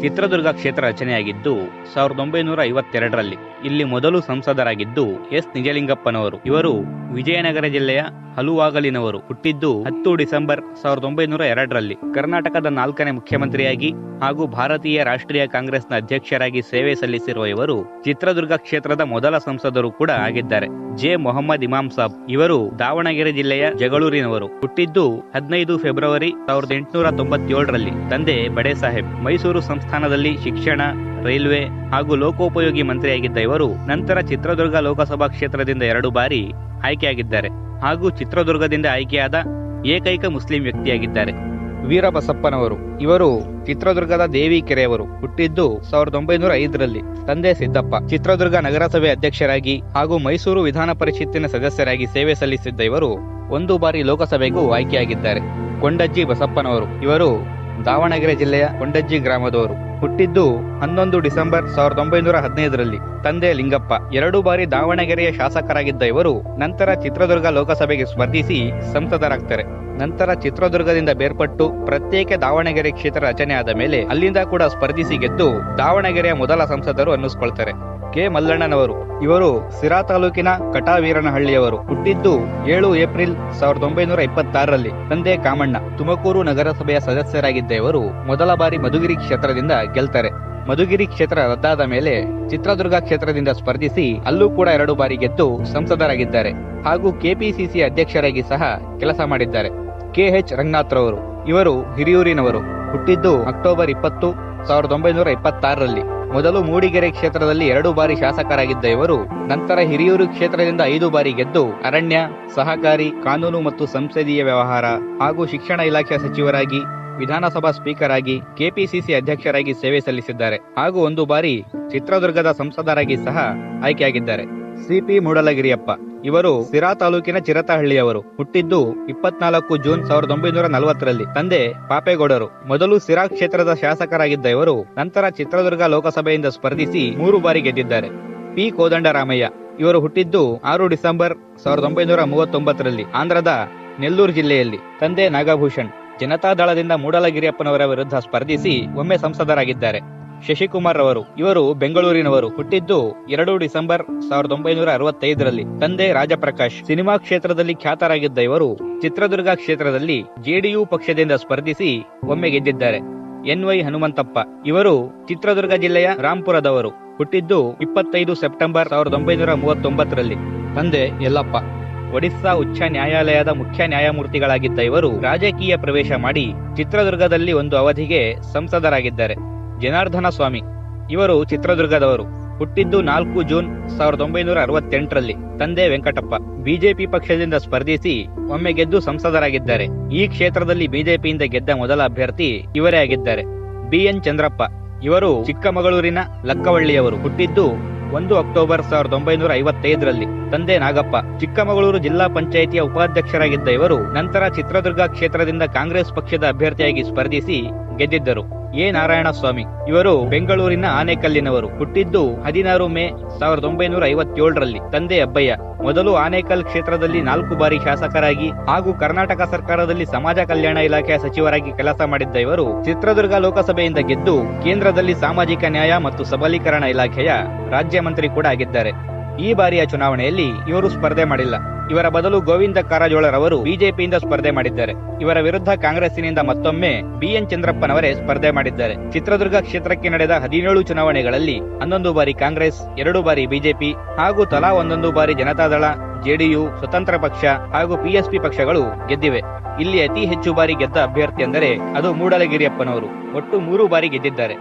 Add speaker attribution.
Speaker 1: ಚಿತ್ರದುರ್ಗ ಕ್ಷೇತ್ರ ರಚನೆಯಾಗಿದ್ದು ಸಾವಿರದ ಒಂಬೈನೂರ ಐವತ್ತೆರಡರಲ್ಲಿ ಇಲ್ಲಿ ಮೊದಲು ಸಂಸದರಾಗಿದ್ದು ಎಸ್. ನಿಜಲಿಂಗಪ್ಪನವರು. ಇವರು ವಿಜಯನಗರ ಜಿಲ್ಲೆಯ ಹಲುವಾಗಲಿನವರು ಹುಟ್ಟಿದ್ದು ಹತ್ತು ಡಿಸೆಂಬರ್ ಸಾವಿರದ ಒಂಬೈನೂರ ಎರಡರಲ್ಲಿ. ಕರ್ನಾಟಕದ ನಾಲ್ಕನೇ ಮುಖ್ಯಮಂತ್ರಿಯಾಗಿ ಹಾಗೂ ಭಾರತೀಯ ರಾಷ್ಟ್ರೀಯ ಕಾಂಗ್ರೆಸ್ನ ಅಧ್ಯಕ್ಷರಾಗಿ ಸೇವೆ ಸಲ್ಲಿಸಿರುವ ಇವರು ಚಿತ್ರದುರ್ಗ ಕ್ಷೇತ್ರದ ಮೊದಲ ಸಂಸದರು ಕೂಡ ಆಗಿದ್ದಾರೆ. ಜೆ. ಮೊಹಮ್ಮದ್ ಇಮಾಮ್ ಸಾಬ್ ಇವರು ದಾವಣಗೆರೆ ಜಿಲ್ಲೆಯ ಜಗಳೂರಿನವರು. ಹುಟ್ಟಿದ್ದು ಹದಿನೈದು ಫೆಬ್ರವರಿ ಸಾವಿರದ ಎಂಟುನೂರ ತೊಂಬತ್ತೇಳರಲ್ಲಿ. ತಂದೆ ಬಡೆ ಸಾಹೇಬ್ ಮೈಸೂರು ಸಂಸ್ಥಾನದಲ್ಲಿ ಶಿಕ್ಷಣ, ರೈಲ್ವೆ ಹಾಗೂ ಲೋಕೋಪಯೋಗಿ ಮಂತ್ರಿಯಾಗಿದ್ದ ಇವರು ನಂತರ ಚಿತ್ರದುರ್ಗ ಲೋಕಸಭಾ ಕ್ಷೇತ್ರದಿಂದ ಎರಡು ಬಾರಿ ಆಯ್ಕೆಯಾಗಿದ್ದಾರೆ. ಹಾಗೂ ಚಿತ್ರದುರ್ಗದಿಂದ ಆಯ್ಕೆಯಾದ ಏಕೈಕ ಮುಸ್ಲಿಂ ವ್ಯಕ್ತಿಯಾಗಿದ್ದಾರೆ. ವೀರಬಸಪ್ಪನವರು. ಇವರು ಚಿತ್ರದುರ್ಗದ ದೇವಿ ಕೆರೆಯವರು ಹುಟ್ಟಿದ್ದು ಸಾವಿರದ ಒಂಬೈನೂರ ಐದರಲ್ಲಿ. ತಂದೆ ಸಿದ್ದಪ್ಪ. ಚಿತ್ರದುರ್ಗ ನಗರಸಭೆ ಅಧ್ಯಕ್ಷರಾಗಿ ಹಾಗೂ ಮೈಸೂರು ವಿಧಾನ ಪರಿಷತ್ತಿನ ಸದಸ್ಯರಾಗಿ ಸೇವೆ ಸಲ್ಲಿಸಿದ್ದ ಇವರು ಒಂದು ಬಾರಿ ಲೋಕಸಭೆಗೂ ಆಯ್ಕೆಯಾಗಿದ್ದಾರೆ. ಕೊಂಡಜ್ಜಿ ಬಸಪ್ಪನವರು. ಇವರು ದಾವಣಗೆರೆ ಜಿಲ್ಲೆಯ ಕೊಂಡಜ್ಜಿ ಗ್ರಾಮದವರು. ಹುಟ್ಟಿದ್ದು ಹನ್ನೊಂದು ಡಿಸೆಂಬರ್ ಸಾವಿರದ ಒಂಬೈನೂರ ಹದಿನೈದರಲ್ಲಿ. ತಂದೆ ಲಿಂಗಪ್ಪ, ಎರಡು ಬಾರಿ ದಾವಣಗೆರೆಯ ಶಾಸಕರಾಗಿದ್ದ ಇವರು ನಂತರ ಚಿತ್ರದುರ್ಗ ಲೋಕಸಭೆಗೆ ಸ್ಪರ್ಧಿಸಿ ಸಂಸದರಾಗ್ತಾರೆ. ನಂತರ ಚಿತ್ರದುರ್ಗದಿಂದ ಬೇರ್ಪಟ್ಟು ಪ್ರತ್ಯೇಕ ದಾವಣಗೆರೆ ಕ್ಷೇತ್ರ ರಚನೆಯಾದ ಮೇಲೆ ಅಲ್ಲಿಂದ ಕೂಡ ಸ್ಪರ್ಧಿಸಿ ಗೆದ್ದು ದಾವಣಗೆರೆಯ ಮೊದಲ ಸಂಸದರು ಅನ್ನಿಸ್ಕೊಳ್ತಾರೆ. ಕೆ ಮಲ್ಲಣ್ಣನವರು. ಇವರು ಸಿರಾ ತಾಲೂಕಿನ ಕಟಾವೀರನಹಳ್ಳಿಯವರು. ಹುಟ್ಟಿದ್ದು ಏಳು ಏಪ್ರಿಲ್ ಸಾವಿರದ ಒಂಬೈನೂರ ಇಪ್ಪತ್ತಾರರಲ್ಲಿ. ತಂದೆ ಕಾಮಣ್ಣ, ತುಮಕೂರು ನಗರಸಭೆಯ ಸದಸ್ಯರಾಗಿದ್ದ ಇವರು ಮೊದಲ ಬಾರಿ ಮಧುಗಿರಿ ಕ್ಷೇತ್ರದಿಂದ ಗೆಲ್ತಾರೆ. ಮಧುಗಿರಿ ಕ್ಷೇತ್ರ ರದ್ದಾದ ಮೇಲೆ ಚಿತ್ರದುರ್ಗ ಕ್ಷೇತ್ರದಿಂದ ಸ್ಪರ್ಧಿಸಿ ಅಲ್ಲೂ ಕೂಡ ಎರಡು ಬಾರಿ ಗೆದ್ದು ಸಂಸದರಾಗಿದ್ದಾರೆ. ಹಾಗೂ ಕೆಪಿಸಿಸಿ ಅಧ್ಯಕ್ಷರಾಗಿ ಸಹ ಕೆಲಸ ಮಾಡಿದ್ದಾರೆ. ಕೆಎಚ್ ರಂಗನಾಥ್ರವರು ಇವರು ಹಿರಿಯೂರಿನವರು. ಹುಟ್ಟಿದ್ದು ಅಕ್ಟೋಬರ್ ಇಪ್ಪತ್ತು ಸಾವಿರದ ಒಂಬೈನೂರ ಇಪ್ಪತ್ತಾರರಲ್ಲಿ. ಮೊದಲು ಮೂಡಿಗೆರೆ ಕ್ಷೇತ್ರದಲ್ಲಿ ಎರಡು ಬಾರಿ ಶಾಸಕರಾಗಿದ್ದ ಇವರು, ನಂತರ ಹಿರಿಯೂರು ಕ್ಷೇತ್ರದಿಂದ ಐದು ಬಾರಿ ಗೆದ್ದು ಅರಣ್ಯ, ಸಹಕಾರಿ, ಕಾನೂನು ಮತ್ತು ಸಂಸದೀಯ ವ್ಯವಹಾರ ಹಾಗೂ ಶಿಕ್ಷಣ ಇಲಾಖೆಯ ಸಚಿವರಾಗಿ, ವಿಧಾನಸಭಾ ಸ್ಪೀಕರ್ ಆಗಿ ಕೆಪಿಸಿಸಿ ಅಧ್ಯಕ್ಷರಾಗಿ ಸೇವೆ ಸಲ್ಲಿಸಿದ್ದಾರೆ ಹಾಗೂ ಒಂದು ಬಾರಿ ಚಿತ್ರದುರ್ಗದ ಸಂಸದರಾಗಿ ಸಹ ಆಯ್ಕೆಯಾಗಿದ್ದಾರೆ. ಸಿಪಿ ಮೂಡಲಗಿರಿಯಪ್ಪ. ಇವರು ಸಿರಾ ತಾಲೂಕಿನ ಚಿರತಹಳ್ಳಿಯವರು. ಹುಟ್ಟಿದ್ದು ಇಪ್ಪತ್ನಾಲ್ಕು ಜೂನ್ ಸಾವಿರದ ಒಂಬೈನೂರ ನಲವತ್ತರಲ್ಲಿ. ತಂದೆ ಪಾಪೇಗೌಡರು. ಮೊದಲು ಸಿರಾ ಕ್ಷೇತ್ರದ ಶಾಸಕರಾಗಿದ್ದ ಇವರು ನಂತರ ಚಿತ್ರದುರ್ಗ ಲೋಕಸಭೆಯಿಂದ ಸ್ಪರ್ಧಿಸಿ ಮೂರು ಬಾರಿ ಗೆದ್ದಿದ್ದಾರೆ. ಪಿ. ಕೋದಂಡರಾಮಯ್ಯ. ಇವರು ಹುಟ್ಟಿದ್ದು ಆರು ಡಿಸೆಂಬರ್ ಸಾವಿರದ ಒಂಬೈನೂರ ಮೂವತ್ತೊಂಬತ್ತರಲ್ಲಿ ಆಂಧ್ರದ ನೆಲ್ಲೂರು ಜಿಲ್ಲೆಯಲ್ಲಿ. ತಂದೆ ನಾಗಭೂಷಣ್. ಜನತಾದಳದಿಂದ ಮೂಡಲಗಿರಿಯಪ್ಪನವರ ವಿರುದ್ಧ ಸ್ಪರ್ಧಿಸಿ ಒಮ್ಮೆ ಸಂಸದರಾಗಿದ್ದಾರೆ. ಶಶಿಕುಮಾರ್ ಅವರು ಇವರು ಬೆಂಗಳೂರಿನವರು. ಹುಟ್ಟಿದ್ದು ಎರಡು ಡಿಸೆಂಬರ್ ಸಾವಿರದ ಒಂಬೈನೂರ ಅರವತ್ತೈದರಲ್ಲಿ. ತಂದೆ ರಾಜಪ್ರಕಾಶ್. ಸಿನಿಮಾ ಕ್ಷೇತ್ರದಲ್ಲಿ ಖ್ಯಾತರಾಗಿದ್ದ ಇವರು ಚಿತ್ರದುರ್ಗ ಕ್ಷೇತ್ರದಲ್ಲಿ ಜೆಡಿಯು ಪಕ್ಷದಿಂದ ಸ್ಪರ್ಧಿಸಿ ಒಮ್ಮೆ ಗೆದ್ದಿದ್ದಾರೆ. N Y Hanumanthappa. ಇವರು ಚಿತ್ರದುರ್ಗ ಜಿಲ್ಲೆಯ ರಾಂಪುರದವರು ಹುಟ್ಟಿದ್ದು ಇಪ್ಪತ್ತೈದು ಸೆಪ್ಟೆಂಬರ್ ಸಾವಿರದ ಒಂಬೈನೂರ ಮೂವತ್ತೊಂಬತ್ತರಲ್ಲಿ. ತಂದೆ ಯಲ್ಲಪ್ಪ. ಒಡಿಸ್ಸಾ ಉಚ್ಚ ನ್ಯಾಯಾಲಯದ ಮುಖ್ಯ ನ್ಯಾಯಮೂರ್ತಿಗಳಾಗಿದ್ದ ಇವರು ರಾಜಕೀಯ ಪ್ರವೇಶ ಮಾಡಿ ಚಿತ್ರದುರ್ಗದಲ್ಲಿ ಒಂದು ಅವಧಿಗೆ ಸಂಸದರಾಗಿದ್ದಾರೆ. ಜನಾರ್ದನ ಸ್ವಾಮಿ. ಇವರು ಚಿತ್ರದುರ್ಗದವರು. ಹುಟ್ಟಿದ್ದು ನಾಲ್ಕು ಜೂನ್ ಸಾವಿರದ ಒಂಬೈನೂರ ಅರವತ್ತೆಂಟರಲ್ಲಿ. ತಂದೆ ವೆಂಕಟಪ್ಪ. ಬಿಜೆಪಿ ಪಕ್ಷದಿಂದ ಸ್ಪರ್ಧಿಸಿ ಒಮ್ಮೆ ಗೆದ್ದು ಸಂಸದರಾಗಿದ್ದಾರೆ. ಈ ಕ್ಷೇತ್ರದಲ್ಲಿ ಬಿಜೆಪಿಯಿಂದ ಗೆದ್ದ ಮೊದಲ ಅಭ್ಯರ್ಥಿ ಇವರೇ ಆಗಿದ್ದಾರೆ. ಬಿಎನ್ ಚಂದ್ರಪ್ಪ. ಇವರು ಚಿಕ್ಕಮಗಳೂರಿನ ಲಕ್ಕವಳ್ಳಿಯವರು. ಹುಟ್ಟಿದ್ದು ಒಂದು ಅಕ್ಟೋಬರ್ ಸಾವಿರದ ಒಂಬೈನೂರ ಐವತ್ತೈದರಲ್ಲಿ. ತಂದೆ ನಾಗಪ್ಪ. ಚಿಕ್ಕಮಗಳೂರು ಜಿಲ್ಲಾ ಪಂಚಾಯಿತಿಯ ಉಪಾಧ್ಯಕ್ಷರಾಗಿದ್ದ ಇವರು ನಂತರ ಚಿತ್ರದುರ್ಗ ಕ್ಷೇತ್ರದಿಂದ ಕಾಂಗ್ರೆಸ್ ಪಕ್ಷದ ಅಭ್ಯರ್ಥಿಯಾಗಿ ಸ್ಪರ್ಧಿಸಿ ಗೆದ್ದಿದ್ದರು. ಎ ನಾರಾಯಣಸ್ವಾಮಿ ಇವರು ಬೆಂಗಳೂರಿನ ಆನೇಕಲ್ಲಿನವರು. ಹುಟ್ಟಿದ್ದು ಹದಿನಾರು ಮೇ ಸಾವಿರದ ಒಂಬೈನೂರ ಐವತ್ತೇಳರಲ್ಲಿ. ತಂದೆ ಅಬ್ಬಯ್ಯ. ಮೊದಲು ಆನೇಕಲ್ ಕ್ಷೇತ್ರದಲ್ಲಿ ನಾಲ್ಕು ಬಾರಿ ಶಾಸಕರಾಗಿ, ಹಾಗೂ ಕರ್ನಾಟಕ ಸರ್ಕಾರದಲ್ಲಿ ಸಮಾಜ ಕಲ್ಯಾಣ ಇಲಾಖೆಯ ಸಚಿವರಾಗಿ ಕೆಲಸ ಮಾಡಿದ್ದ ಇವರು ಚಿತ್ರದುರ್ಗ ಲೋಕಸಭೆಯಿಂದ ಗೆದ್ದು, ಕೇಂದ್ರದಲ್ಲಿ ಸಾಮಾಜಿಕ ನ್ಯಾಯ ಮತ್ತು ಸಬಲೀಕರಣ ಇಲಾಖೆಯ ರಾಜ್ಯ ಮಂತ್ರಿ ಕೂಡ ಆಗಿದ್ದಾರೆ. ಈ ಬಾರಿಯ ಚುನಾವಣೆಯಲ್ಲಿ ಇವರು ಸ್ಪರ್ಧೆ ಮಾಡಿಲ್ಲ. ಇವರ ಬದಲು ಗೋವಿಂದ ಕಾರಜೋಳರವರು ಬಿಜೆಪಿಯಿಂದ ಸ್ಪರ್ಧೆ ಮಾಡಿದ್ದಾರೆ. ಇವರ ವಿರುದ್ಧ ಕಾಂಗ್ರೆಸ್ಸಿನಿಂದ ಮತ್ತೊಮ್ಮೆ ಬಿಎನ್ ಚಂದ್ರಪ್ಪನವರೇ ಸ್ಪರ್ಧೆ ಮಾಡಿದ್ದಾರೆ. ಚಿತ್ರದುರ್ಗ ಕ್ಷೇತ್ರಕ್ಕೆ ನಡೆದ ಹದಿನೇಳು ಚುನಾವಣೆಗಳಲ್ಲಿ ಹನ್ನೊಂದು ಬಾರಿ ಕಾಂಗ್ರೆಸ್, ಎರಡು ಬಾರಿ ಬಿಜೆಪಿ ಹಾಗೂ ತಲಾ ಒಂದೊಂದು ಬಾರಿ ಜನತಾದಳ ಜೆಡಿಯು, ಸ್ವತಂತ್ರ ಪಕ್ಷ ಹಾಗೂ ಪಿಎಸ್ಪಿ ಪಕ್ಷಗಳು ಗೆದ್ದಿವೆ. ಇಲ್ಲಿ ಅತಿ ಹೆಚ್ಚು ಬಾರಿ ಗೆದ್ದ ಅಭ್ಯರ್ಥಿ ಎಂದರೆ ಅದು ಮೂಡಲಗಿರಿಯಪ್ಪನವರು. ಒಟ್ಟು ಮೂರು ಬಾರಿ ಗೆದ್ದಿದ್ದಾರೆ.